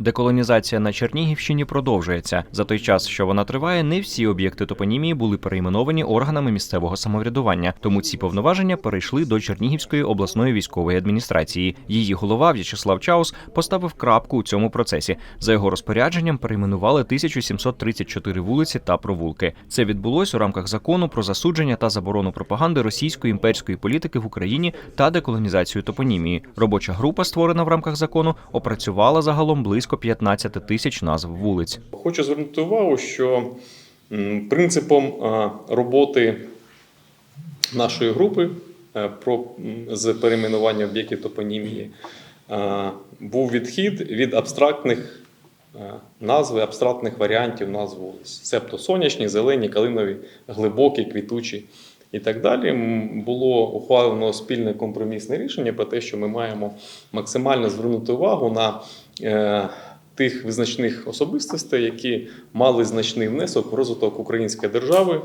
Деколонізація на Чернігівщині продовжується. За той час, що вона триває, не всі об'єкти топонімії були перейменовані органами місцевого самоврядування, тому ці повноваження перейшли до Чернігівської обласної військової адміністрації. Її голова В'ячеслав Чаус поставив крапку у цьому процесі. За його розпорядженням перейменували 1734 вулиці та провулки. Це відбулось у рамках закону про засудження та заборону пропаганди російської імперської політики в Україні та деколонізацію топонімії. Робоча група, створена в рамках закону, опрацювала загалом близько 15 тисяч назв вулиць. Хочу звернути увагу, що принципом е, роботи нашої групи е, про, з перейменування об'єктів топонімії е, був відхід від абстрактних е, назв, абстрактних варіантів назв вулиць. Себто сонячні, зелені, калинові, глибокі, квітучі і так далі. Було ухвалено спільне компромісне рішення про те, що ми маємо максимально звернути увагу на тих визначних особистостей, які мали значний внесок в розвиток української держави,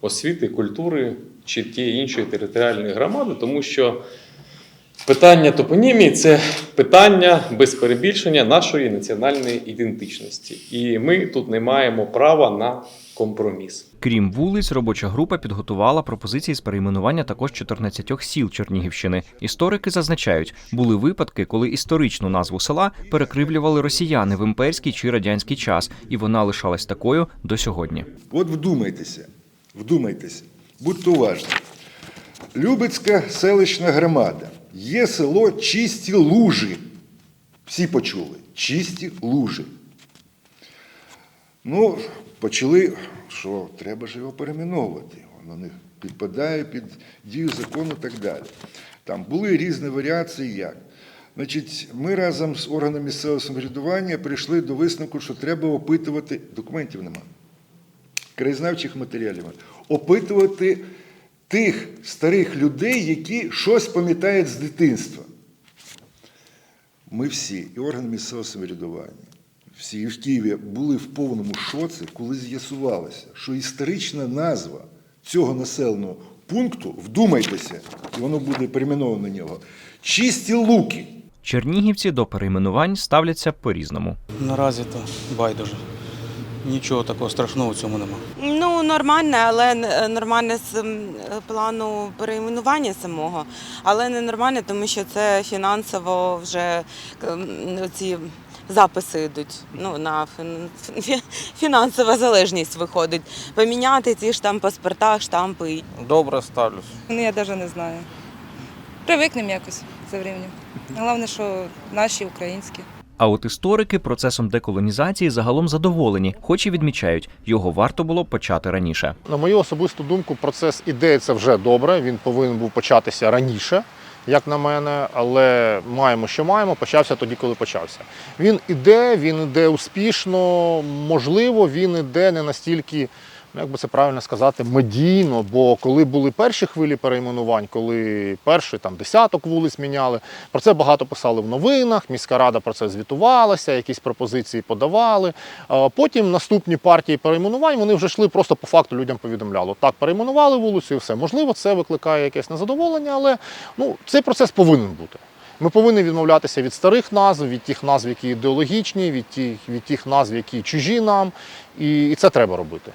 освіти, культури чи тієї іншої територіальної громади, тому що питання топонімії це питання без перебільшення нашої національної ідентичності. І ми тут не маємо права на компроміс. Крім вулиць, робоча група підготувала пропозиції з перейменування також 14 сіл Чернігівщини. Історики зазначають, були випадки, коли історичну назву села перекривлювали росіяни в імперський чи радянський час, і вона лишалась такою до сьогодні. От вдумайтеся, вдумайтеся, будьте уважні. Любецька селищна громада. Є село Чисті Лужі. Всі почули. Чисті лужі. Ну, почали, що треба ж його перейменовувати. Воно не підпадає під дію закону і так далі. Там були різні варіації як. Значить, ми разом з органами місцевого самоврядування прийшли до висновку, що треба опитувати, документів нема, краєзнавчих матеріалів, опитувати тих старих людей, які щось пам'ятають з дитинства. Ми всі, і органи місцевого самоврядування, всі в Києві були в повному шоці, коли з'ясувалося, що історична назва цього населеного пункту, вдумайтеся, і воно буде перейменовано на нього, чисті луки. Чернігівці до перейменувань ставляться по-різному. Наразі то байдуже. Нічого такого страшного в цьому нема. Ну, нормальне, але не- нормальне з плану перейменування самого, але не нормальне, тому що це фінансово вже ці записи йдуть. Ну, на фін- фінансова залежність виходить. Поміняти ці ж там паспорта, штампи. Добре ставлюсь. Ну, я навіть не знаю. Привикнемо якось за временем. Головне, що наші українські. А от історики процесом деколонізації загалом задоволені, хоч і відмічають, його варто було почати раніше. На мою особисту думку, процес це вже добре. Він повинен був початися раніше, як на мене, але маємо, що маємо. Почався тоді, коли почався. Він іде, він іде успішно. Можливо, він іде не настільки. Ну, Як би це правильно сказати, медійно, бо коли були перші хвилі перейменувань, коли перший там десяток вулиць міняли, про це багато писали в новинах. Міська рада про це звітувалася, якісь пропозиції подавали. Потім наступні партії перейменувань вони вже йшли просто по факту людям повідомляли. Так, перейменували вулицю і все. Можливо, це викликає якесь незадоволення, але ну, цей процес повинен бути. Ми повинні відмовлятися від старих назв, від тих назв, які ідеологічні, від тих, від тих назв, які чужі нам, і, і це треба робити.